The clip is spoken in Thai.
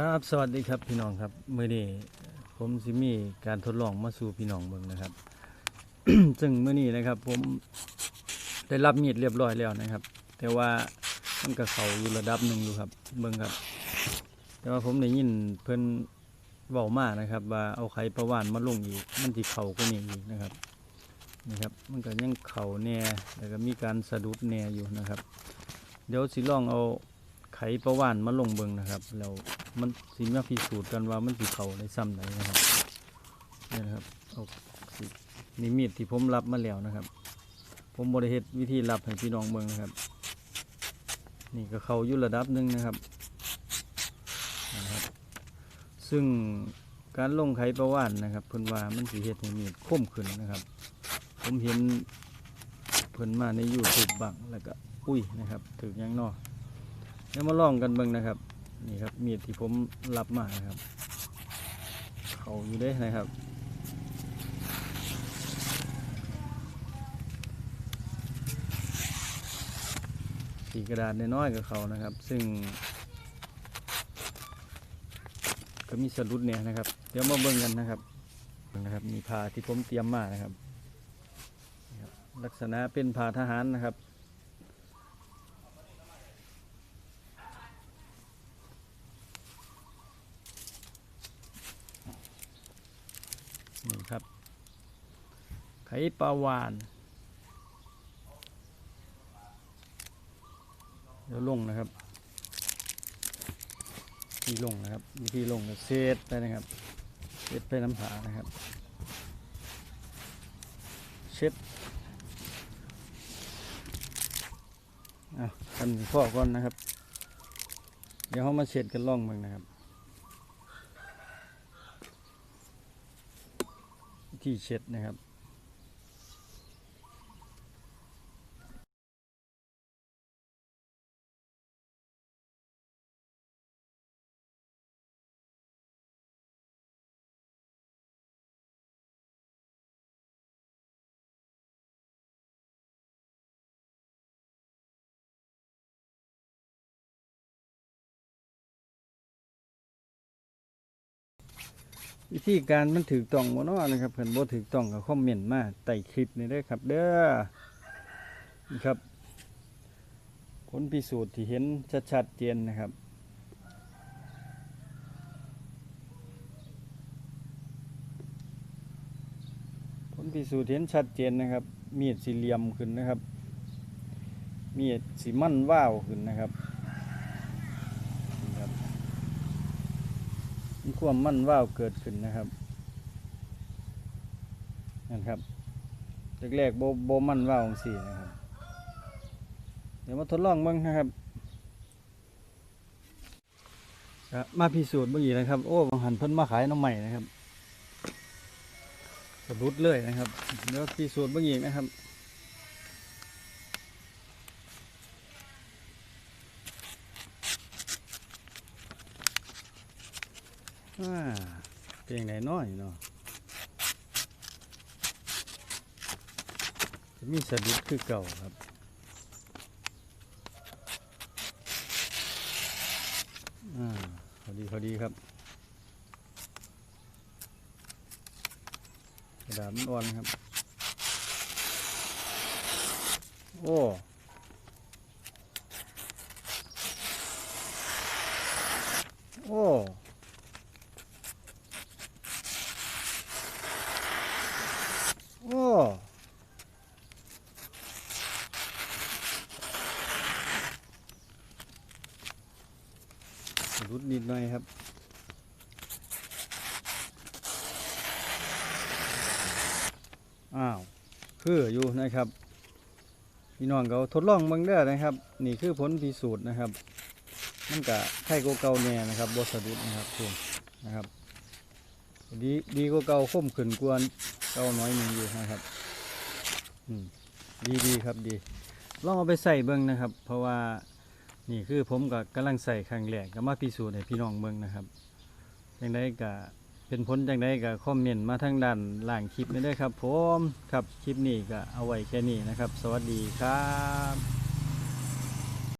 ครับสวัสดีครับพี่น้องครับเมื่อนี้ผมสิมีการทดลองมาสู่พี่น้องเบิ่งนะครับ ซึ่งเมื่อนี้นะครับ ผมได้รับมีดเรียบร้อยแล้วนะครับ แต่ว่ามันก็เขาอยู่ระดับหนึ่งอยู่ครับเบิ่งครับ แต่ว่าผมได้ยินเพิ่อนเว้ามานะครับ ว่าเอาไข่ประวานมาลงอีกมันสิเข่าก็นี่อีกนะครับนี่ครับ มันก็ยังเข่าแน่แล้วก็มีการสะดุดแน่อยู่นะครับ เดี๋ยวสิลองเอา ไข่ประวานมาลงเบิงนะครับแล้วมันสิมาพิสูจน์กันว่ามันสิเขาในซ้ำไหนนะครับนี่นะครับเอาสินี่มีดที่ผมรับมาแล้วนะครับ ผมบริเหตุวิธีรับให้พี่น้องเบิงนะครับ นี่ก็เขาอยู่ระดับหนึ่งนะครับนะครับ ซึ่งการลงไข่ประวานนะครับเพิ่นว่ามันสิเฮ็ดให้มีดคมขึ้นนะครับ ผมเห็นเพิ่นมาใน YouTube บ้างแล้วก็อุ้ยนะครับถึกหยังนอ เดี๋ยวมาลองกันเบิ่งนะครับ นี่ครับมีดที่ผมรับมาครับ เขาอยู่ด้นะครับสีกระดาษน้อยๆกับเขานะครับ ซึ่ง ก็มีสะดุดเนี่ยนะครับ เดี๋ยวมาเบิ่งกันนะครับนะครับ มีผ้าที่ผมเตรียมมานะครับ ลักษณะเป็นผ้าทหารนะครับ นี่ครับ ไข่ปลาวานเดี๋ยวลงนะครับที่ลงนะครับวิธีลงก็เซตไปนะครับเซตไปน้ำผานะครับ เช็ดอะกันพ่อก่อนนะครับ เดี๋ยวเขามาเช็ดกันล่องมืองนะครับ ที่เช็ดนะครับ วิธีการมันถือต้องบ่นาะนะครับเพิ่นบ่ถือต้องก็คอมเมนต์มาใต้คลิปนี่เด้อครับ เด้อนี่ครับ ผลพิสูจน์ที่เห็นชัดๆเจนนะครับผลพิสูจน์เห็นชัดเจนนะครับ มีดสี่เหลี่ยมขึ้นนะครับ มีดสีมั่นว่าวขึ้นนะครับนี่ครับ มีความมั่นว่าวเกิดขึ้นนะครับนั่นครับแรกๆโบโบมั่นว่าวของสี่นะครับ เดี๋ยวมาทดลองบ้างนะครับครับมาพิสูจน์เมื่อกี้นะครับ โอ้บางหันเพิ่นมาขายน้ำใหม่นะครับสะดุดเลยนะครับเดี๋ยวพิสูจน์เมื่อกี้นะครับ อ่าเพลงไหนน้อยเนาะจะมีสะดุดคือเก่าครับอ่าพอดีพอดีครับกระดาษมันอ่อนครับ โอ้ โอ้ รุดนิดหน่อยครับอ้าวคืออยู่นะครับพี่น้องเขาทดลองเบิ่งเด้อนะครับ นี่คือผลพิสูจน์นะครับมันกะไข่โกเกาแน่นะครับบสะดุดนะครับคุณนะครับ ดีดีโกเก่าคมขึ้นกว่าเกาน้อยหนึ่งอยู่นะครับอืมดีดีครับดี ลองเอาไปใส่เบิ่งนะครับ เพราะว่า นี่คือผมก็กำลังใส่ครั้งแรกก็มาพิสูจน์ให้พี่น้องเมืองนะครับจังไดก็เป็นผลจังไดก็คอมเมนต์มาทางด้านล่างคลิปนี้ด้วยครับผมครับคลิปนี้ก็เอาไว้แค่นี้นะครับ สวัสดีครับ